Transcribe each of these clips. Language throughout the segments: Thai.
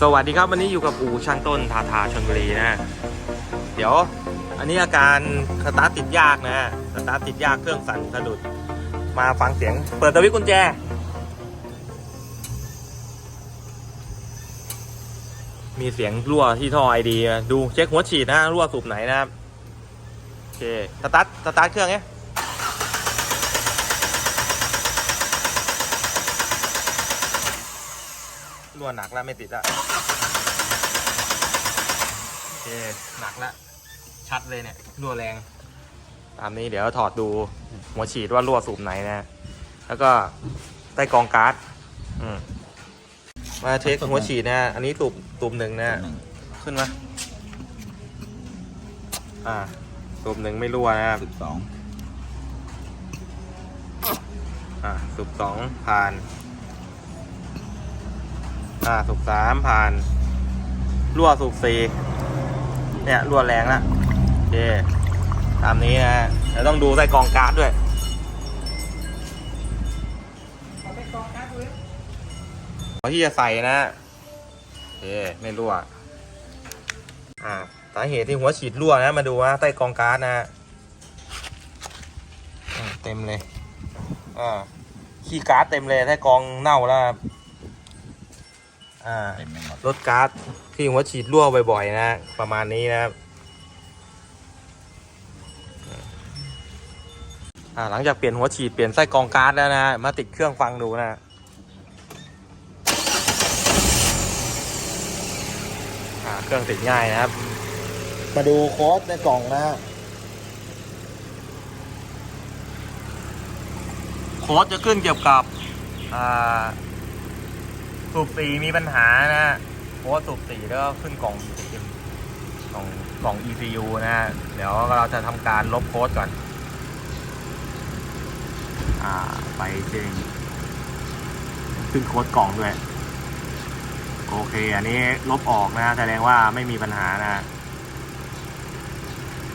สวัสดีครับวันนี้อยู่กับอูช่างต้นทาทาชนบุรีนะเดี๋ยวอันนี้อาการสตาร์ติดยากนะสตาร์ติดยากเครื่องสั่นสะดุด มาฟังเสียง เปิดสวิตช์กุญแจ มีเสียงรั่วที่ท่อไอดี ดูเช็คหัวฉีดนะรั่วสูบไหนนะครับโอเคสตาร์ทสตาร์ทเครื่องเนี้ย รั่วหนักแล้วไม่ติดอะโอเคหนักแล้วชัดเลยเนี่ยรั่วแรง ตามนี้เดี๋ยวถอดดูหัวฉีดว่ารั่วสูบไหนนะ แล้วก็ใต้กรองการ์ดอืมมาเทคหัวฉีดนะ อันนี้สูบสูบหนึ่งนะ ขึ้นมาอ่าสูบหนึ่งไม่รั่วนะครับสิบสองอ่าสูบสองผ่าน อ่าสูบสามผ่านรั่วสูบสี่เนี่ยรั่วแรงละโอเคตามนี้นะเดี๋ยวต้องดูใต้กองการ์ดด้วยที่จะใส่นะโอเคไม่รั่วอ่าสาเหตุที่หัวฉีดรั่วนะ มาดูว่าใต้กองการ์ดนะเต็มเลยอ่าขี้การ์ดเต็มเลยใต้กองเน่าแล้ว อ่าเต็มไปหมดรถการ์ดที่หัวฉีดรั่วบ่อยๆนะประมาณนี้นะครับอ่าหลังจากเปลี่ยนหัวฉีดเปลี่ยนไส้กรองการ์ดแล้วนะมาติดเครื่องฟังดูนะอ่าเครื่องติดง่ายนะครับ มาดูโค้ดในกล่องนะโค้ดจะขึ้นเกี่ยวกับอ่า สูบสีมีปัญหานะ เพราะว่าสูบสีแล้วก็ขึ้นกล่องกล่องกล่อง ECU นะ เดี๋ยวเราจะทำการลบโค้ดก่อน อ่า ไปจริง ขึ้นโค้ดกล่องด้วย โอเค อันนี้ลบออกนะ แสดงว่าไม่มีปัญหานะ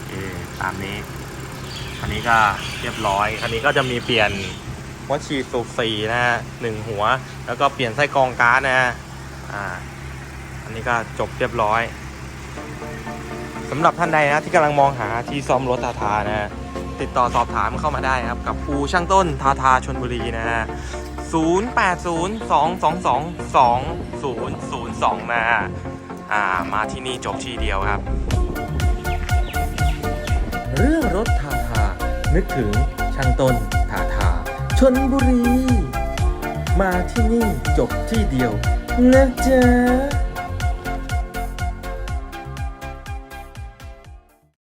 เอตามนี้ อันนี้ก็เรียบร้อย อันนี้ก็จะมีเปลี่ยน หัวฉีดสูบสี่นะฮะหนึ่งหัว แล้วก็เปลี่ยนไส้กรองการ์ดนะฮะอ่า อันนี้ก็จบเรียบร้อยสำหรับท่านใดนะที่กำลังมองหาที่ซ่อมรถทาทานะฮะติดต่อสอบถามเข้ามาได้ครับ กับอูช่างต้นทาทาชนบุรีนะฮะ0802222002นะฮะอ่ามาที่นี่จบที่เดียวครับ เรื่องรถทาทานึกถึงช่างต้นทา ชนบุรี มาที่นี่จบที่เดียวนะจ๊ะ